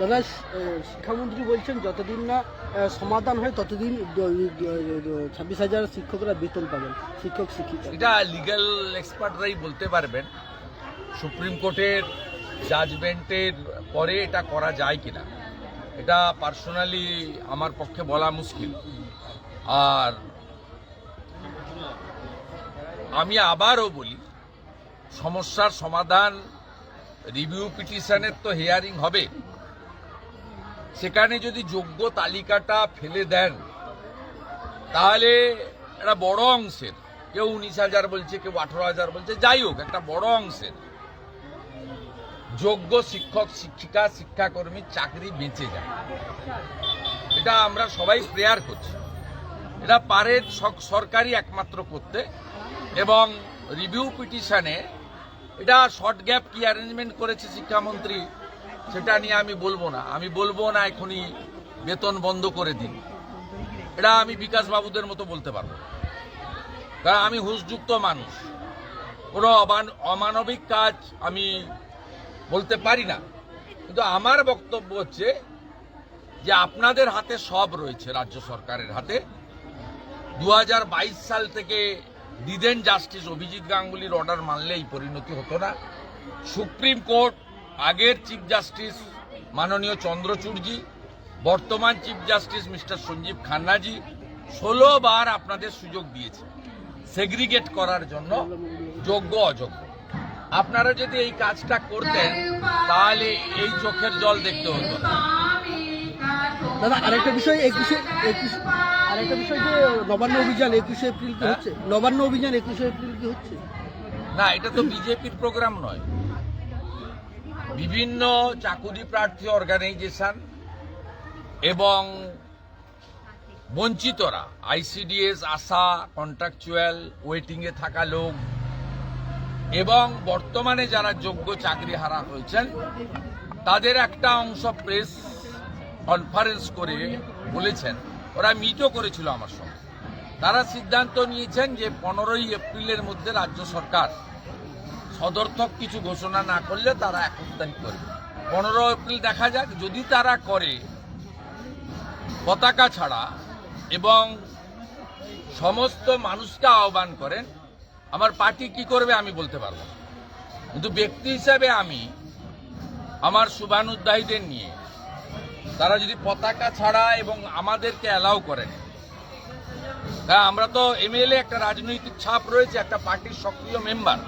দাদা শিক্ষামন্ত্রী বলছেন যতদিন না সমাধান হয়, ততদিন ছাব্বিশ হাজার শিক্ষকরা বেতন পাবেন, শিক্ষক, শিক্ষিকা। এটা লিগ্যাল এক্সপার্টরাই বলতে পারবেন। সুপ্রিম কোর্টের জাজমেন্টের পরে এটা করা যায় কিনা। এটা পার্সোনালি আমার পক্ষে বলা মুশকিল। আর আমি আবারও বলি, সমস্যার সমাধান রিভিউ পিটিশনের তো হিয়ারিং হবে। সেখানে যদি যোগ্য তালিকাটা ফেলে দেন, তাহলে একটা বড় অংশের, কেউ উনিশ হাজার বলছে, কেউ আঠারো হাজার বলছে, যাই হোক, একটা বড় অংশের যোগ্য শিক্ষক, শিক্ষিকা শিক্ষাকর্মীর চাকরি বেঁচে যায়। এটা আমরা সবাই প্রেয়ার করছি। এটা পারে সরকারই একমাত্র করতে এবং রিভিউ পিটিশনে এটা শর্ট গ্যাপ কি অ্যারেঞ্জমেন্ট করেছে শিক্ষামন্ত্রী সেটা নিয়ে আমি বলব না। আমি বলব না এখনই বেতন বন্ধ করে দিন। এটা আমি বিকাশ বাবুদের মতো বলতে পারব। কারণ আমি হুঁশযুক্ত মানুষ। কোনো অমান- অমানবিক কাজ আমি বলতে পারি না। কিন্তু আমার বক্তব্য হচ্ছে যে আপনাদের হাতে সব রয়েছে রাজ্য সরকারের হাতে। দু হাজার বাইশ সাল থেকে দিদেন জাস্টিস অভিজিৎ গাঙ্গুলির অর্ডার মানলে এই পরিণতি হতো না। সুপ্রিম কোর্ট আগের চিফ জাস্টিস মাননীয় চন্দ্রচূড়জি বর্তমান চিফ জাস্টিস মিস্টার সঞ্জীব খান্নাজি ষোলো বার আপনাদের সুযোগ দিয়েছে সেগ্রিগেট করার জন্য যোগ্য অযোগ্য। আপনারা যদি এই কাজটা করতেন তাহলে এই চোখের জল দেখতে হতো। দাদা আরেকটা বিষয় একুশে একুশ আরেকটা বিষয় যে নবান্ন অভিযান একুশে এপ্রিল কি হ্যাঁ? হচ্ছে? নবান্ন অভিযান একুশে এপ্রিল কি হচ্ছে? না এটা তো বিজেপির প্রোগ্রাম নয়। বিভিন্ন চাকুরি প্রার্থী অর্গানাইজেশন এবং বঞ্চিতরা আইসিডিএস আশা কন্ট্রাকচুয়াল ওয়েটিংয়ে থাকা লোক এবং বর্তমানে যারা যোগ্য চাকরি হারা হয়েছেন, তাদের একটা অংশ প্রেস কনফারেন্স করে বলেছেন। ওরা মিটও করেছিল আমার সঙ্গে। তারা সিদ্ধান্ত নিয়েছেন যে পনেরোই এপ্রিলের মধ্যে রাজ্য সরকার সদর্থক কিছু ঘোষণা না করলে তারা একুশ তারিখ করবে। পনেরো এপ্রিল দেখা যাক, যদি তারা করে, পতাকা ছাড়া এবং সমস্ত মানুষকে আহ্বান করেন, আমার পার্টি কি করবে আমি বলতে পারব কিন্তু ব্যক্তি হিসাবে আমি আমার শুভানুদ্দায়ীদের নিয়ে, তারা যদি পতাকা ছাড়া এবং আমাদেরকে অ্যালাউ করেন হ্যাঁ আমরা তো এমএলএ, একটা রাজনৈতিক ছাপ রয়েছে, একটা পার্টির সক্রিয় মেম্বার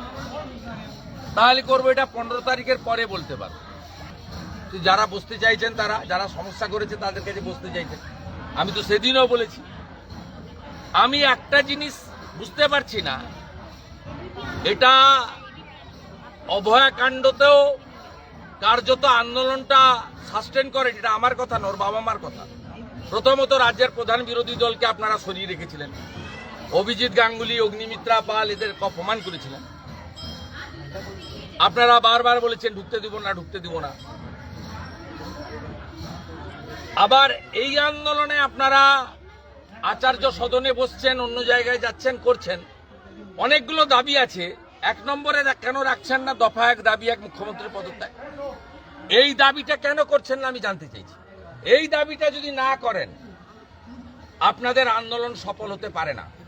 তাহলে করব এটা পনেরো তারিখের পরে বলতে পারব তো যারা বসতে চাইছেন তারা, যারা সমস্যা করেছে তাদের কাছে বসতে চাইছেন। আমি তো সেদিনও বলেছি। আমি একটা জিনিস বুঝতে পারছি না। এটা অভয়াকাণ্ডতেও কার্যত আন্দোলনটা সাস্টেন করে এটা আমার কথা নয় ওর বাবা মার কথা। প্রথমত রাজ্যের প্রধান বিরোধী দলকে আপনারা সরিয়ে রেখেছিলেন। অভিজিৎ গাঙ্গুলি, অগ্নিমিত্রা পাল এদের অপমান করেছিলেন। আপনারা বারবার বলেছেন ঢুকতে দিব না, ঢুকতে দিব না। আবার এই আন্দোলনে আপনারা আচার্য সদনে বসছেন, অন্য জায়গায় যাচ্ছেন, করছেন। অনেকগুলো দাবি আছে। এক নম্বরে কেন রাখছেন না? দফা এক দাবি, এক মুখ্যমন্ত্রী পদত্যাগ। এই দাবিটা কেন করছেন না আমি জানতে চাইছি। এই দাবিটা যদি না করেন, আপনাদের আন্দোলন সফল হতে পারে না।